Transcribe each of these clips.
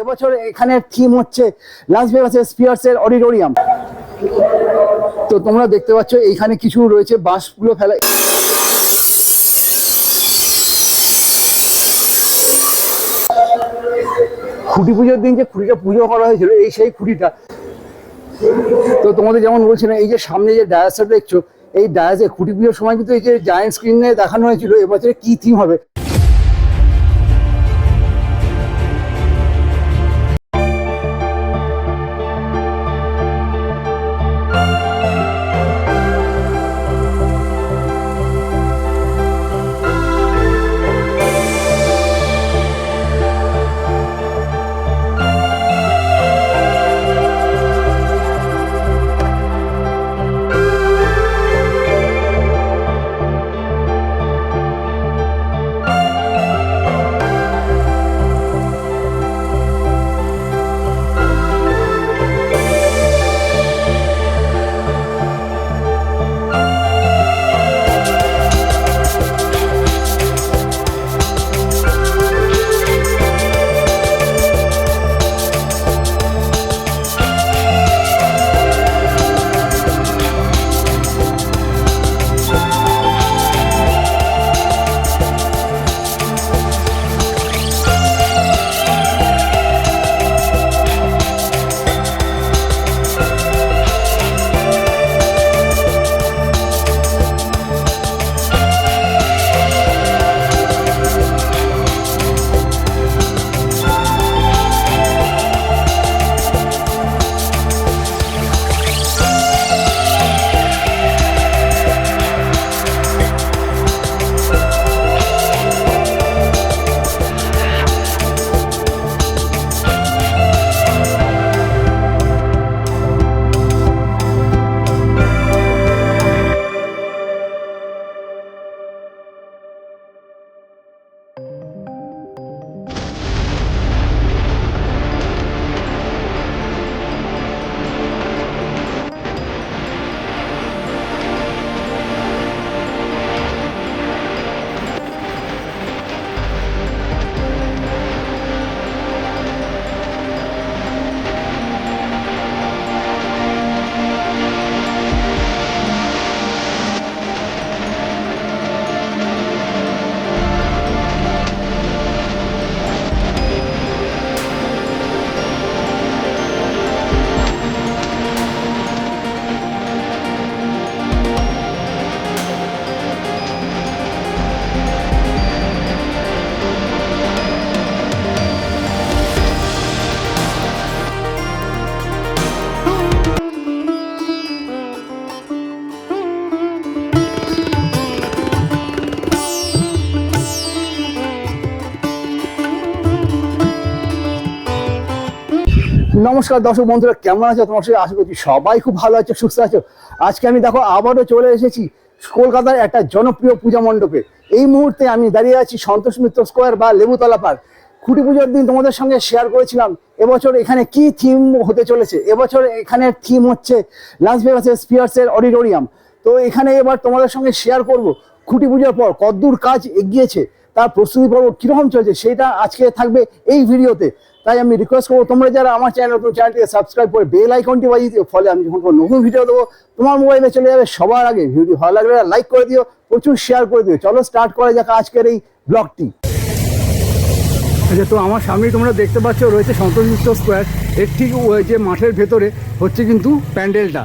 এবছর এখানে থিম হচ্ছে লাস ভেগাসের স্পিয়ার্সের অডিটোরিয়াম। তো তোমরা দেখতে পাচ্ছ, এইখানে কিছু রয়েছে বাঁশগুলো ফেলা খুঁটি পুজোর দিন যে খুঁটিটা পুজো করা হয়েছিল, এই সেই খুঁটিটা। তো তোমাদের যেমন বলছিলাম, এই যে সামনে যে ডায়াসটা দেখছ, এই ডায়াসে খুঁটি পুজোর সময় কিন্তু এই যে জায়েন্ট স্ক্রিনে দেখানো হয়েছিল, এবছরে কি থিম হবে? নমস্কার দর্শক বন্ধুরা, কেমন আছো? তোমার সাথে আশা করছি সবাই খুব ভালো আছো, সুস্থ আছো। আজকে আমি দেখো, আবারও চলে এসেছি কলকাতার একটা জনপ্রিয় পূজা মণ্ডপে। এই মুহূর্তে আমি দাঁড়িয়ে আছি সন্তোষ মিত্র স্কোয়ার বা লেবুতলা পার্ক। খুঁটি পুজোর দিন তোমাদের সঙ্গে শেয়ার করেছিলাম, এবছর এখানে কি থিম হতে চলেছে? এবছর এখানে থিম হচ্ছে লাস ভেগাসের স্পিয়ার্সের অডিটোরিয়াম তো এখানে এবার তোমাদের সঙ্গে শেয়ার করব, খুঁটি পুজোর পর কতদূর কাজ এগিয়েছে তার প্রস্তুতি পর্ব কীরকম চলছে সেটা আজকে থাকবে এই ভিডিওতে। তাই আমি রিকোয়েস্ট করব, তোমরা যারা আমার চ্যানেল নতুন চ্যানেলটিকে সাবস্ক্রাইব করে বেল আইকনটি বাজিয়ে দিও, ফলে আমি যখন নতুন ভিডিও দেবো, তোমার মোবাইলে চলে যাবে সবার আগে। ভিডিও ভালো লাগলে লাইক করে দিও, প্রচুর শেয়ার করে দিও। চলো স্টার্ট করা যাক আজকের এই ব্লগটি আচ্ছা তো আমার সামনেই তোমরা দেখতে পাচ্ছ, রয়েছে সন্তোষ স্কোয়ার এর ঠিক ওই যে মাঠের ভেতরে হচ্ছে কিন্তু প্যান্ডেলটা।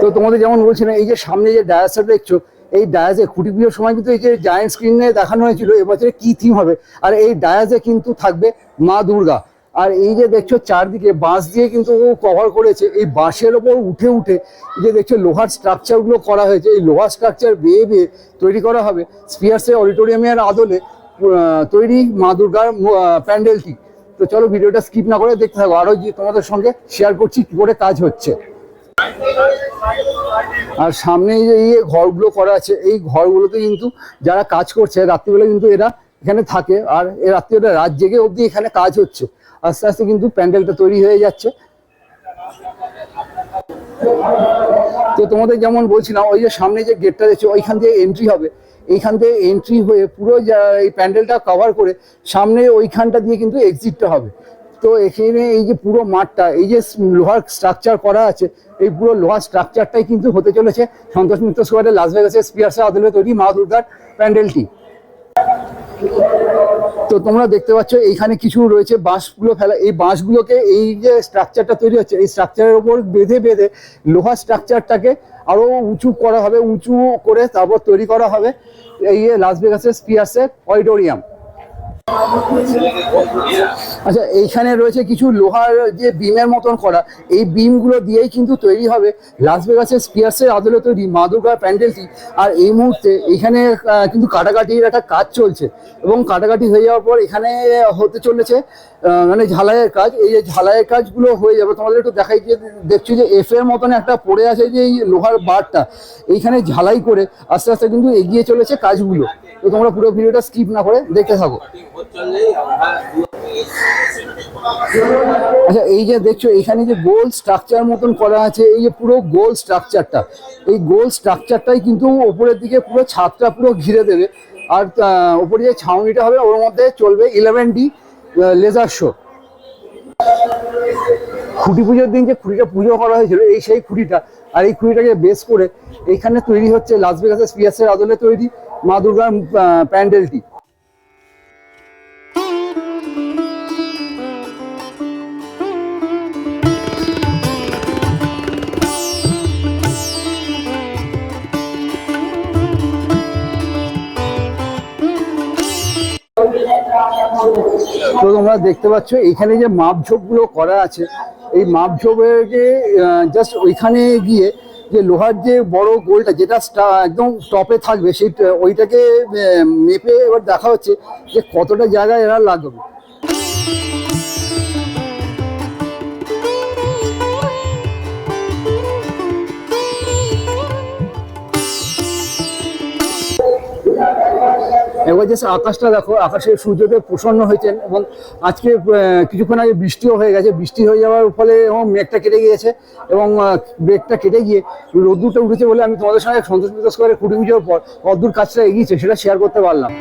তো তোমাদের যেমন বলছিলাম এই যে সামনে যে ডায়াসটা দেখছ এই ডায়াসে খুঁটি পুজোর সময় কিন্তু এই যে জায়েন্ট স্ক্রিনে দেখানো হয়েছিল এবছরে কি থিম হবে? আর এই ডায়াসে কিন্তু থাকবে মা দুর্গা। আর এই যে দেখছ চারদিকে, বাঁশ দিয়ে কিন্তু ও কভার করেছে। এই বাঁশের ওপর উঠে উঠে যে দেখছ লোহার স্ট্রাকচারগুলো করা হয়েছে। এই লোহার স্ট্রাকচার বেয়ে বেয়ে তৈরি করা হবে স্পিয়ার্সের অডিটোরিয়ামের আদলে তৈরি মা দুর্গার প্যান্ডেলটি। তো চলো ভিডিওটা স্কিপ না করে দেখতে থাকো। আরও যে তোমাদের সঙ্গে শেয়ার করছি, কী করে কাজ হচ্ছে। আর সামনে যে ইয়ে ঘরগুলো করা আছে, এই ঘরগুলোতে কিন্তু যারা কাজ করছে, রাত্রিবেলা কিন্তু এরা এখানে থাকে। আর এ রাত্রিবেলা রাত জেগে অবধি এখানে কাজ হচ্ছে। আস্তে আস্তে কিন্তু প্যান্ডেলটা তৈরি হয়ে যাচ্ছে। তো তোমাদের যেমন বলছিলাম, ওই যে সামনে যে গেটটা দেখছ, ওইখান দিয়ে এন্ট্রি হবে। এইখান থেকে এন্ট্রি হয়ে পুরো এই প্যান্ডেলটা কভার করে সামনে ওইখানটা দিয়ে কিন্তু এক্সিটটা হবে। তো এখানে এই যে পুরো মাঠটা, এই যে লোহার স্ট্রাকচার করা আছে, এই পুরো লোহার স্ট্রাকচারটাই কিন্তু হতে চলেছে সন্তোষ মিত্র স্কোয়ারে লাস ভেগাসের স্পিয়ার্সের আদলে তৈরি মা দুর্গার প্যান্ডেলটি। তো তোমরা দেখতে পাচ্ছ, এইখানে কিছু রয়েছে বাঁশগুলো ফেলা, এই বাঁশগুলোকে এই যে স্ট্রাকচারটা তৈরি হচ্ছে, এই স্ট্রাকচারের উপর বেঁধে বেঁধে লোহার স্ট্রাকচারটাকে আরও উঁচু করা হবে, উঁচু করে তারপর তৈরি করা হবে এই লাস ভেগাসের স্পিয়ার্সের অডিটোরিয়াম আচ্ছা এইখানে রয়েছে কিছু লোহার যে বিমের মতন করা, এই বিমগুলো দিয়েই কিন্তু তৈরি হবে লাস ভেগাসের স্পিয়ার্সের আদলে তৈরি মা প্যান্ডেলটি। আর এই মুহূর্তে এখানে কিন্তু কাটাকাটির একটা কাজ চলছে এবং কাটাকাটি হয়ে যাওয়ার পর এখানে হতে চলেছে মানে ঝালাইয়ের কাজ। এই যে ঝালাইয়ের কাজগুলো হয়ে যাবে, তোমাদের একটু দেখাই যে, দেখছি যে এফ এর মতন একটা পড়ে আছে যে এই লোহার বারটা। এইখানে ঝালাই করে আস্তে আস্তে কিন্তু এগিয়ে চলেছে কাজগুলো। তো তোমরা পুরো ভিডিওটা স্কিপ না করে দেখতে থাকো। আচ্ছা এই যে দেখছ, এখানে যে গোল স্ট্রাকচার মতন করা আছে, এই যে পুরো গোল স্ট্রাকচারটা এই গোল স্ট্রাকচারটাই কিন্তু ওপরের দিকে পুরো ছাদটা পুরো ঘিরে দেবে। আর ওপরে যে ছাউনিটা হবে, ওর মধ্যে চলবে ইলেভেন ডি লেজার শো খুঁটি পুজোর দিন যে খুঁটিটা পুজো করা হয়েছিল, এই সেই খুঁটিটা, আর এই খুঁটিটাকে বেস করে এইখানে তৈরি হচ্ছে লাস ভেগাসের স্পিয়াসের আদলে তৈরি মা দুর্গার প্যান্ডেলটি। তোমরা দেখতে পাচ্ছ, এখানে যে মাপঝোপগুলো করা আছে, এই মাপঝোপের জাস্ট ওইখানে গিয়ে যে লোহার যে বড় গোলটা, যেটা একদম টপে থাকবে, সেই, ওইটাকে মেপে এবার দেখা হচ্ছে যে কতটা জায়গায় এরা লাগবে। এবার যে আকাশটা দেখো, আকাশে সূর্যদেব প্রসন্ন হয়েছেন এবং আজকে কিছুক্ষণ আগে বৃষ্টিও হয়ে গেছে। বৃষ্টি হয়ে যাওয়ার ফলে এবং মেঘটা কেটে গিয়েছে এবং মেঘটা কেটে গিয়ে রোদ্দুরটা উঠেছে বলে আমি তোমাদের সঙ্গে সন্তোষ বিকাশ করে কুটি পুজোর পর কদ্দূর কাজটা এগিয়েছে সেটা শেয়ার করতে পারলাম।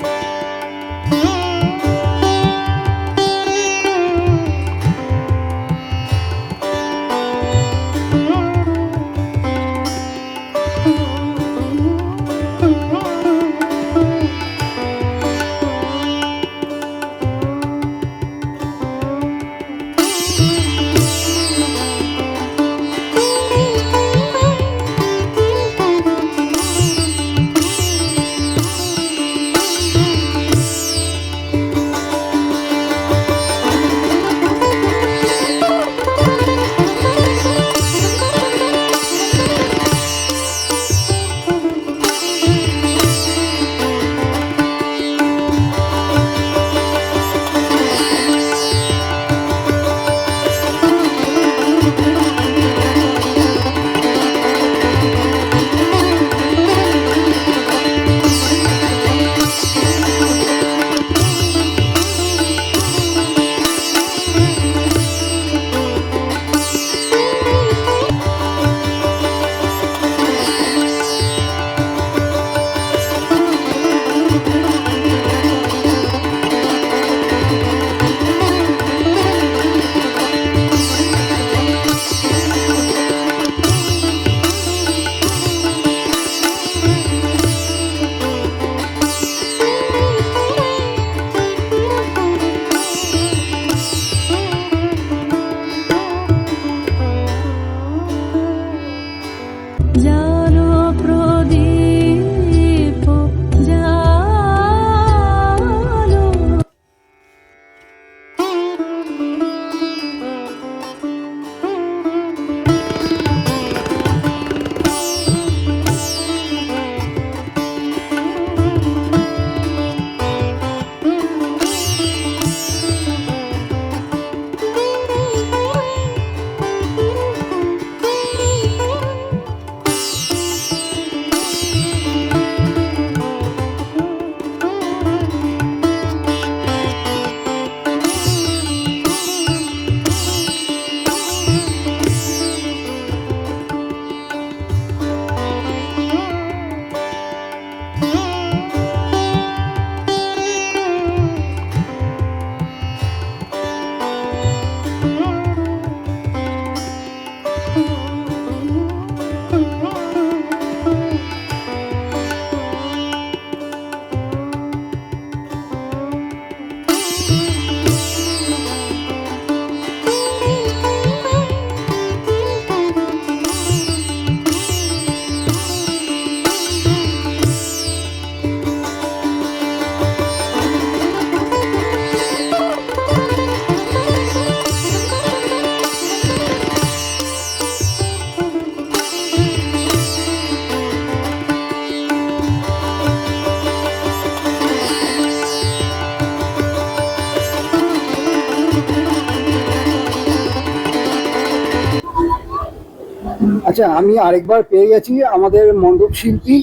আচ্ছা আমি আরেকবার পেয়ে গেছি আমাদের মণ্ডপ শিল্পী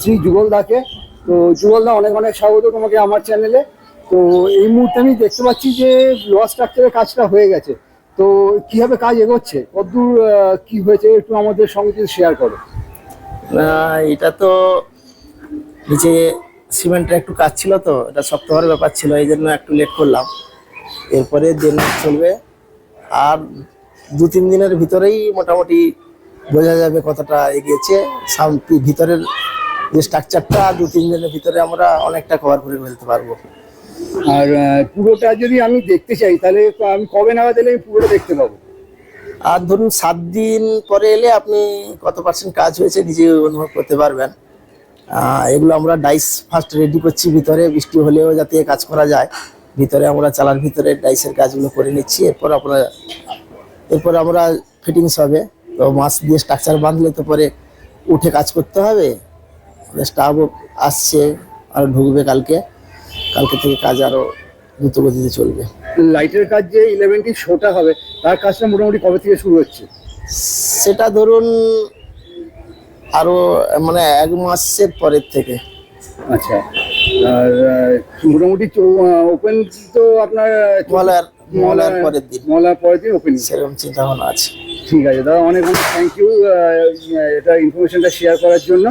শ্রী যুগল দাকে। তো যুগল দা, অনেক অনেক স্বাগত তোমাকে আমার চ্যানেলে তো এই মুহূর্তে আমি দেখতে পাচ্ছি যে লোয়ার স্ট্রাকচারের কাজটা হয়ে গেছে। তো কীভাবে কাজ এগোচ্ছে? কতদূর কি হয়েছে একটু আমাদের সঙ্গে যদি শেয়ার করো। এটা তো নিচে সিমেন্টের একটু কাজ ছিল তো, এটা শক্ত হওয়ার ব্যাপার ছিল, এই জন্য একটু লেট করলাম। এরপরে দিন চলবে। আর দু তিন দিনের ভিতরেই মোটামুটি বোঝা যাবে কতটা এগিয়েছে। ভিতরের যে স্ট্রাকচারটা দু তিন দিনের ভিতরে আমরা অনেকটা কভার করে ফেলতে পারব। আর পুরোটা যদি আমি দেখতে চাই তাহলে আমি কবে নাগাদ এলে আমি পুরোটা দেখতে পাবো? আর ধরুন সাত দিন পরে এলে আপনি কত পার্সেন্ট কাজ হয়েছে নিজে অনুভব করতে পারবেন। এগুলো আমরা ডাইস ফার্স্ট রেডি করছি ভিতরে বৃষ্টি হলেও যাতে কাজ করা যায়। ভিতরে আমরা চালার ভিতরে ডাইসের কাজগুলো করে নিচ্ছি এরপর আমরা এরপর আমরা ফিটিংস হবে। তো মাছ দিয়ে স্ট্রাকচার বাঁধলে তো পরে উঠে কাজ করতে হবে। স্টাফও আসছে আর ঢুকবে কালকে। কালকে থেকে কাজ আরও দ্রুত গতিতে চলবে। লাইটের কাজ যে ইলেভেনটি শোটা হবে তার কাজটা মোটামুটি কবে থেকে শুরু হচ্ছে? সেটা ধরুন আরও মানে এক মাসের পরের থেকে। আচ্ছা আর মোটামুটি ওপেন তো আপনার মলার মলার পরের দিন। মলার পরের দিন ওপেন সেরকম চিন্তা ভাবনা আছে। ঠিক আছে দাদা অনেক অনেক থ্যাংক ইউ এটা ইনফরমেশনটা শেয়ার করার জন্য।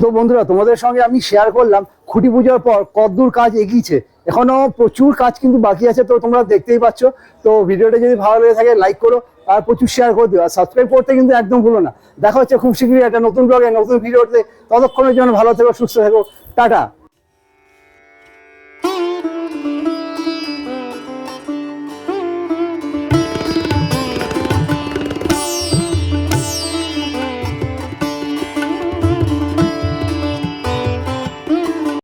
তো বন্ধুরা তোমাদের সঙ্গে আমি শেয়ার করলাম খুঁটি পুজোর পর কতদূর কাজ এগিয়েছে। এখনও প্রচুর কাজ কিন্তু বাকি আছে তো তোমরা দেখতেই পাচ্ছ। তো ভিডিওটা যদি ভালো লেগে থাকে লাইক করো আর প্রচুর শেয়ার করে দিও। আর সাবস্ক্রাইব করতে কিন্তু একদম ভুলো না। দেখা হচ্ছে খুব শীঘ্রই একটা নতুন ব্লগে নতুন ভিডিওতে ততক্ষণের জন্য ভালো থেকো সুস্থ থেকো। টাটা।